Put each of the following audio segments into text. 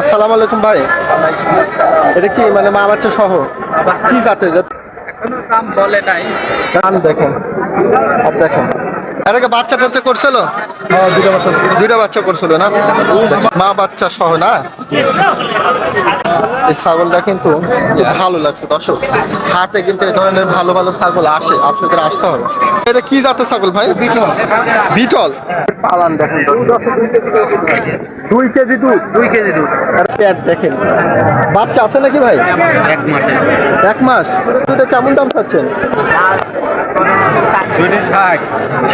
আসসালামু আলাইকুম ভাই। এটা কি মানে মা বাচ্চা সহ? কি জাতের? এখনও দাম বলে নাই। দেখেন। আর দেখেন। এটাকে বাচ্চা টাচ্চা করছিল? দুইটা বাচ্চা। করছিল না? মা বাচ্চা সহ না? এই ছাগলটা কিন্তু খুব ভালো লাগছে দর্শক। হাটে কিন্তু এই ধরনের ভালো ভালো ছাগল আসে আপনাদের আসতে হবে। এটা কি জাতের ছাগল ভাই? বিটল। পালান দেখেন দুই কেজি দুধ। দুই কেজি দুধ। আর পেট দেখেন। বাচ্চা আছে নাকি ভাই? এক মাসে এক মাস। দুধে কেমন দাম চাচ্ছেন?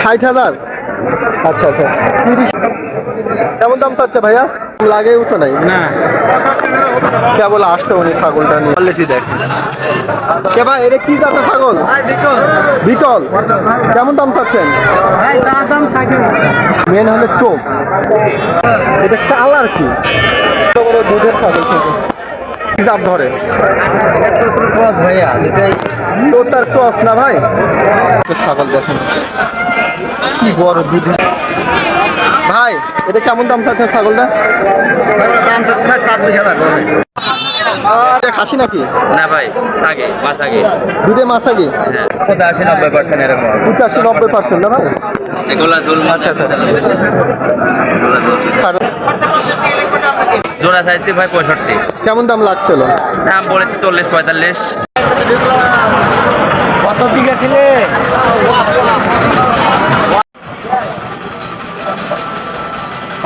ষাট হাজার? আচ্ছা আচ্ছা। তিরিশ কেমন দাম চাচ্ছে ভাইয়া? লাগেও তো নাই? না। কেবল আসলো উনি ছাগলটা নিয়ে? কোয়ালিটি দেখেন কে ভাই এটা কি জাতের ছাগল? বিটল। কেমন দাম চাচ্ছেন মেন হলে চোখ। এটা কালার কি? দুধের ছাগল কি জাত ধরে? ভাইয়া তোরটার ক্রস না ভাই? ছাগল দেখেন। কি বড় দুধের ভাই এটা কেমন দাম চাচ্ছেন ছাগলটা? দাম ছাব্বিশ হাজার খাসি নাকি? না ভাই আগে মাস আগে দুধে মাছ আগে হ্যাঁ নব্বই পার্সেন্ট এরকম পঁচাশি নব্বই পার্সেন্ট না ভাই? এগুলা জোর আচ্ছা, আচ্ছা। জোড়া চাইছি ভাই পঁয়ষট্টি? কেমন দাম লাগছিল? দাম পড়েছে চল্লিশ পঁয়তাল্লিশ। কত দিকে ছিলে?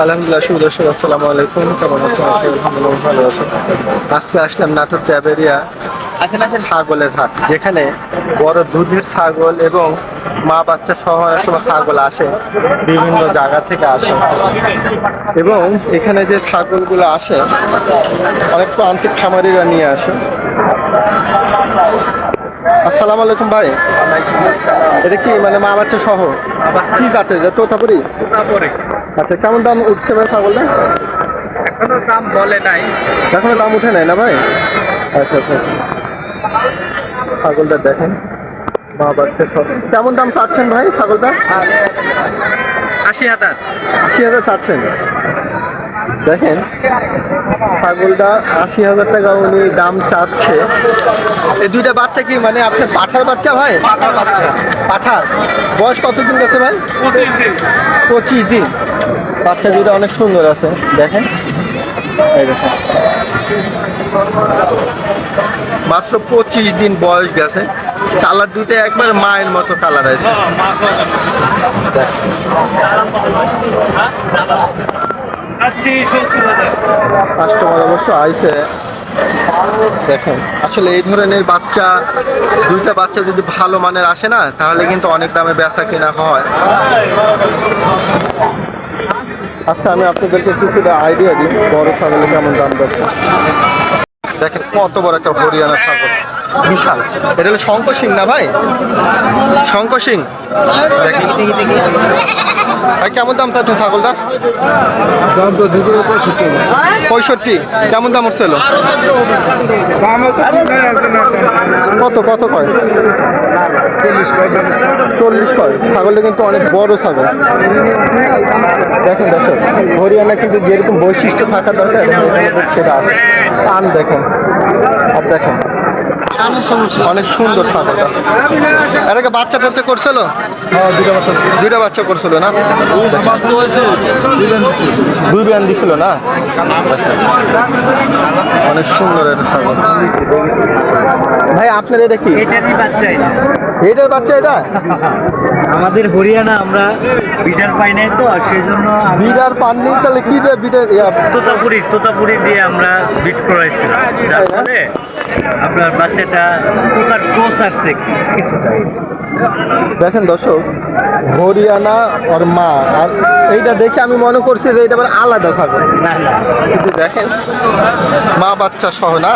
আলহামদুলিল্লাহ সুদর্শক আসসালামু আলাইকুম। কেমন আছেন? আছি আলহামদুলিল্লাহ ভালো আছেন আজকে আসলাম নাটোর ট্যাবেরিয়া। ছাগলের হাট যেখানে বড় দুধের ছাগল এবং মা বাচ্চা সহ অনেক সময় ছাগল আসে বিভিন্ন জায়গা থেকে আসে। এবং এখানে যে ছাগলগুলো আসে অনেক প্রান্তিক খামারিরা নিয়ে আসে। আসসালামু আলাইকুম ভাই। এটা কি মানে মা বাচ্চা সহ? কি জাতের? তোতাপুরি। আচ্ছা কেমন দাম উঠছে ভাই ছাগলটা? এখনও দাম বলে নাই। এখনও দাম উঠে নাই না ভাই? আচ্ছা আচ্ছা আচ্ছা। ছাগলটা দেখেন। মা বাচ্চা সব। কেমন দাম চাচ্ছেন ভাই ছাগলটা? আশি হাজার। আশি হাজার চাচ্ছেন। দেখেন ছাগলটা আশি হাজার টাকা উনি দাম চাচ্ছে। এই দুইটা বাচ্চা কি মানে আপনার পাঠার বাচ্চা ভাই? পাঠার বয়স কতদিন গেছে ভাই? পঁচিশ দিন। বাচ্চা দুইটা অনেক সুন্দর আছে। দেখেন। এই দেখেন। মাত্র পঁচিশ দিন বয়স গেছে। কালার দুইটা একবার মায়ের মতো কালার আছে। কাস্টমার অবশ্য আইসে দেখেন, আসলে এই ধরনের বাচ্চা, দুইটা বাচ্চা যদি ভালো মানের আসে না, তাহলে কিন্তু অনেক দামে বেচা কেনা হয়। আজকে আমি আপনাদেরকে কিছুটা আইডিয়া দিই, বড় ছাগলে কেমন দাম যাচ্ছে। দেখেন কত বড় একটা হরিয়ানা ছাগল বিশাল। এটা হলো শঙ্কর সিং না ভাই? শঙ্কর সিং। দেখেন। ভাই, কেমন দাম চাচ্ছেন ছাগলটা? পঁয়ষট্টি। কেমন দাম উঠছিল কত কত কয়? চল্লিশ কর ছাগলটা কিন্তু অনেক বড় ছাগল। দেখেন দেখেন হরিয়ানা কিন্তু যেরকম বৈশিষ্ট্য থাকা দরকার সেটা আছে। আন দেখেন, আর দেখেন। অনেক সুন্দর ছাগলটা এটাকে বাচ্চা টাচ্চা করছিল দুইটা বাচ্চা। করছিল না? দুই বিয়ান দিছিল না? অনেক সুন্দর এটা ছাগল। ভাই আপনার এটা কি? এটারই বাচ্চা এটা। এটার বাচ্চা এটা? আমাদের হরিয়ানা আমরা বিটার পাই নাই তো আর সেই জন্য বিডার পাননি তাহলে কি দিয়ে বিডার তোতাপুরি তোতাপুরি দিয়ে আমরা বিট করাইছিলাম। যার আপনার বাচ্চাটা তোতার ক্রোস আসছে কিছুটা। দেখেন দর্শক হরিয়ানা ওর মা আর এইটা দেখে আমি মনে করছি যে এটা আবার আলাদা ছাগল। না কিন্তু দেখেন মা বাচ্চা সহ না?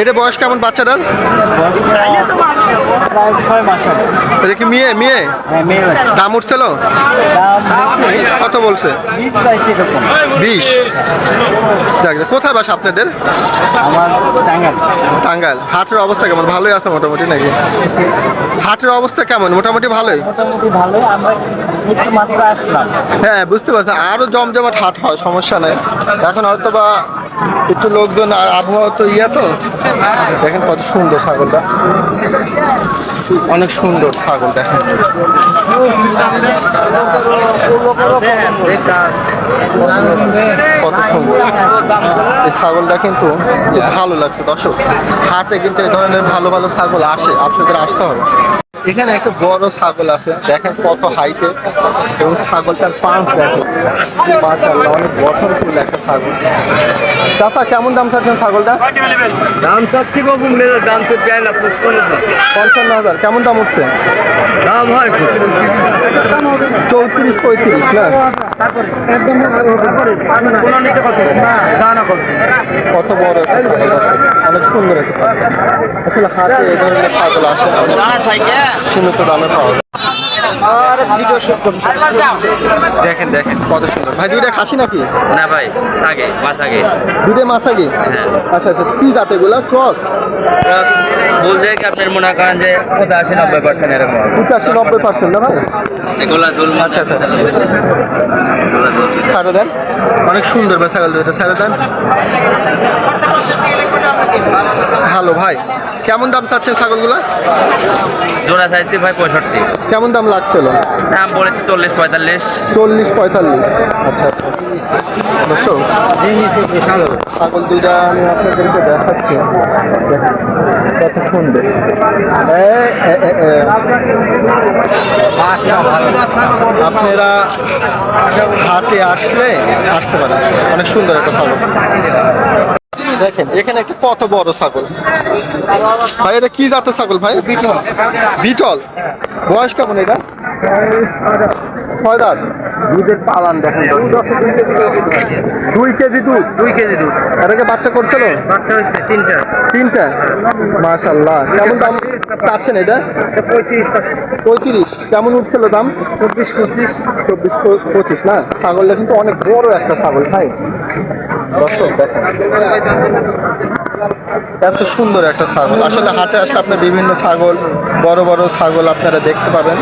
এটা বয়স কেমন বাচ্চাটার? এটা কি মেয়ে? মেয়ে? হ্যাঁ। দাম উঠছিল? কত বলছে? বিশ। কোথায় বাস আপনাদের? আমার টাঙ্গাল হাটের অবস্থা কেমন? ভালোই আছে মোটামুটি নাকি? হাটের অবস্থা কেমন? মোটামুটি ভালোই? মোটামুটি ভালো আমরা একটু মাত্র আসলাম। হ্যাঁ বুঝতে পারছি। আরও জমজমাট হাট হয় সমস্যা নাই। এখন হয়তো বা একটু লোকজন, আর আবহাওয়া তো ইয়া তো। দেখেন কত সুন্দর ছাগলটা। অনেক সুন্দর ছাগল, দেখেন। কত সুন্দর। এই ছাগলটা কিন্তু খুব ভালো লাগছে, দর্শক। হাটে কিন্তু এই ধরনের ভালো ভালো ছাগল আসে, আপনাদের আসতে হবে। এখানে একটা বড় ছাগল আছে দেখেন কত হাইটে এবং ছাগলটার পাঁচ দেখেন। মাশাআল্লাহ অনেক গঠনফুল একটা ছাগল। চাচা কেমন দাম চাচ্ছেন ছাগলটা? দাম চাচ্ছি বাবু মেয়ের দাম তো চাই না পঞ্চান্ন হাজার। কেমন দাম উঠছে? দাম হয় চৌত্রিশ পঁয়ত্রিশ না। কত বড় একটা ছাগল অনেক সুন্দর একটা আসলে হাতে এই ধরনের ছাগল আসে সীমিত দামে পাওয়া যায়। দেখেন দেখেন কত সুন্দর। ভাই দুইটা খাসি নাকি? না ভাই আগে মাস আগে। দুইটা মাছাগি আচ্ছা আচ্ছা কি জাত এগুলা? ক্রস? বলছে কি আপনার মনে করেন যে পঁচাশি নব্বই পার্সেন্ট এরকম। পঁচাশি নব্বই পার্সেন্ট না ভাই? এগুলা জুল আচ্ছা আচ্ছা। ছাড়ে দেন। অনেক সুন্দর ভাই ছাগল দুইটা। ছাড়ে দেন। ভালো ভাই কেমন দাম চাচ্ছেন ছাগলগুলা? জোড়া চাইছি ভাই পঁয়ষট্টি। কেমন দাম লাগছিল দাম বলেছি চল্লিশ পঁয়তাল্লিশ। চল্লিশ পঁয়তাল্লিশ। আচ্ছা আচ্ছা। বুঝছ? ছাগল দুইটা আমি আপনাদেরকে দেখাচ্ছি। কত সুন্দর। আপনারা হাটে আসলে আসতে পারেন। অনেক সুন্দর একটা ছাগল। দেখেন এখানে একটা কত বড় ছাগল। ভাই এটা কি জাতের ছাগল ভাই? বিটল। বয়স কেমন এটা? ছয় দাঁত। দুধের পালান দেখেন দুই কেজি দুধ? দুই কেজি দুধ। এটাকে বাচ্চা করছিল? বাচ্চা হয়েছে তিনটা। তিনটা? মাশাল্লাহ কেমন দাম চাচ্ছেন এটা? পঁয়ত্রিশ পঁয়ত্রিশ। কেমন উঠছিল দাম? চব্বিশ পঁচিশ। চব্বিশ পঁচিশ না? ছাগলটা কিন্তু অনেক বড় একটা ছাগল ভাই। এত সুন্দর একটা ছাগল। আসলে হাটে আসলে আপনার বিভিন্ন ছাগল, বড় বড় ছাগল আপনারা দেখতে পাবেন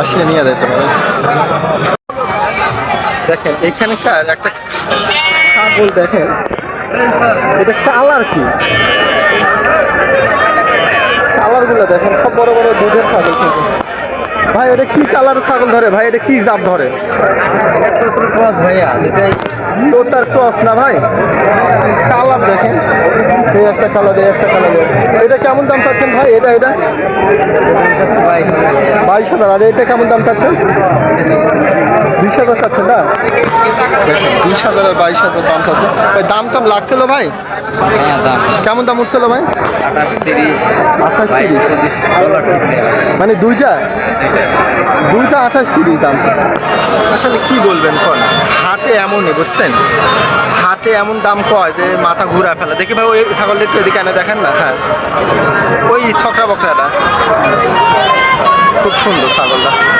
আসিয়ে নিয়ে যেতে পারেন। দেখেন, এখানকার একটা ছাগল দেখেন, এটা কালার কি? কালারগুলো দেখেন, সব বড় বড় দুধের ছাগল কিন্তু। ভাই, এটা কি কালার ছাগল ধরে? ভাই, এটা কি জাত ধরে? ভাইয়া তোতার ক্রস না ভাই? কালার দেখেন। এই একটা কালার এই একটা কালার এটা কেমন দাম চাচ্ছেন ভাই? এটা এটা? বাইশ হাজার। আর এটা কেমন দাম চাচ্ছেন? বিশ হাজার চাচ্ছেন না? বিশ হাজার আর বাইশ হাজার দাম চাচ্ছেন। ভাই দাম টাম লাগছিল ভাই? হ্যাঁ কেমন দাম উঠছিল ভাই? আঠাশ তিরিশ। মানে দুইটা? দুইটা আঠাশ তিরিশ দাম। আসলে কি বলবেন কোন? হাটে এমনই বুঝছেন? হাটে এমন দাম কয় যে মাথা ঘুরা ফেলা। দেখি ভাই, ওই ছাগলটা একটু এদিকে এনে দেখেন না? হ্যাঁ। ওই ছকরা বকরাটা। খুব সুন্দর ছাগলটা।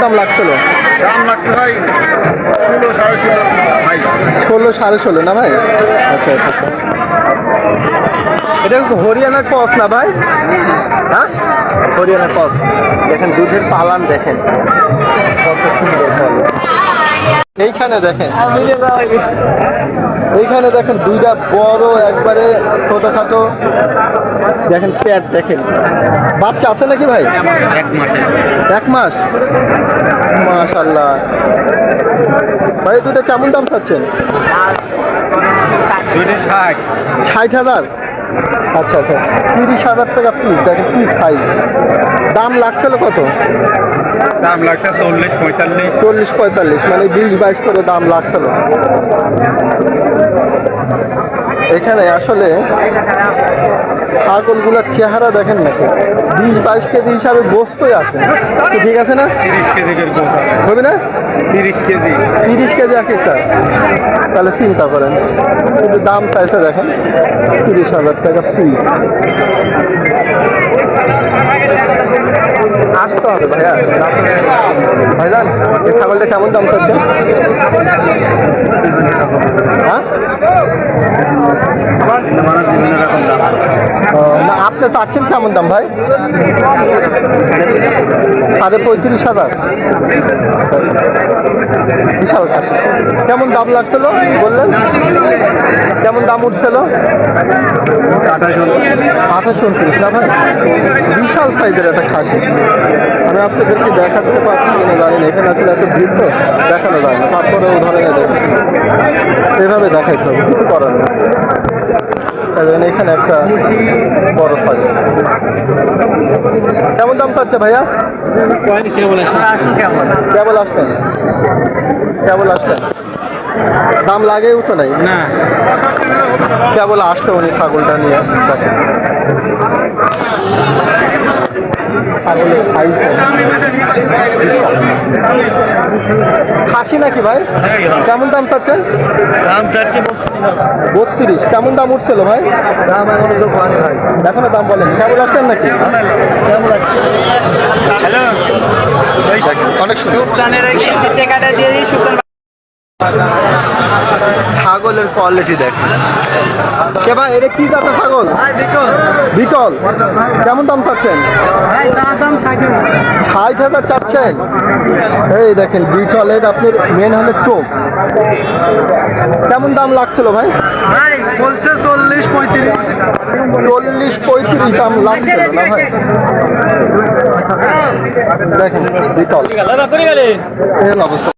দাম লাগছিল? দাম লাগছে ভাই ষোলো সাড়ে ষোলো ভাই। ষোলো সাড়ে ষোলো না ভাই? আচ্ছা আচ্ছা আচ্ছা। এটা হরিয়ানার কস না ভাই? হ্যাঁ? হরিয়ানার কস। দেখেন দুধের পালান দেখেন। কত সুন্দর এইখানে দেখেন। এইখানে দেখেন দুইটা বড় একবারে ছোটখাটো। দেখেন প্যাট দেখেন। বাচ্চা আছে নাকি ভাই? এক মাসে এক মাস? মাশাল্লাহ ভাই দুটো কেমন দাম ষাট। ষাট হাজার? আচ্ছা আচ্ছা। তিরিশ হাজার টাকা পিস দেখেন পিস সাইজ দাম লাগছিল কত? দাম লাগছে চল্লিশ পঁয়তাল্লিশ। চল্লিশ পঁয়তাল্লিশ মানে বিশ বাইশ করে দাম লাগছিল। এখানে আসলে ছাগলগুলোর চেহারা দেখেন নাকি? বিশ বাইশ কেজি হিসাবে বস্তই আছে। ঠিক আছে না? তিরিশ কেজি হবে না? তিরিশ কেজি। তিরিশ কেজি এক একটা। তাহলে চিন্তা করেন। কিন্তু দাম চাইছে দেখেন। তিরিশ হাজার টাকা পিস আসতে হবে ভাইয়া। ভাইজান ছাগলটা কেমন দাম চাচ্ছে হ্যাঁ? না, আপনি চাচ্ছেন কেমন দাম ভাই? সাড়ে পঁয়ত্রিশ হাজার। বিশাল খাসি কেমন দাম লাগছিল? বললেন? কেমন দাম উঠছিল? আঠাশ উনত্রিশ। না ভাই, বিশাল সাইজের একটা খাসি। আমি আপনাদেরকে দেখাতে পারছি কিনা জানি না। এখানে আসলে এত বৃদ্ধ দেখানো যায় না। তারপরেও ধরে এভাবে দেখাইতে হবে। কিছু করার না এখানে একটা বড় সাইজ। কেমন দাম চাচ্ছে ভাইয়া? কেবল আসলেন কেবল আসলেন দাম লাগেও তো নাই? না। কেবল আসলো উনি ছাগলটা নিয়ে। ছাগলের সাইজ খাসি নাকি ভাই? কেমন দাম চাচ্ছেন? দাম চাচ্ছি বত্রিশ। কেমন দাম উঠছিল ভাই? দাম এখন এখনও দাম বলেন। কেমন আসছেন নাকি? অনেক ছাগলের কোয়ালিটি দেখেন। কে ভাই এটা কি জাতের ছাগল? বিটল কেমন দাম চাচ্ছেন? ষাট হাজার চাচ্ছেন। এই দেখেন বিটলের আপনার মেন হলে চোখ। কেমন দাম লাগছিল ভাই? বলছে চল্লিশ পঁয়ত্রিশ চল্লিশ পঁয়ত্রিশ দাম লাগছিল না ভাই? দেখেন বিটল অবস্থা।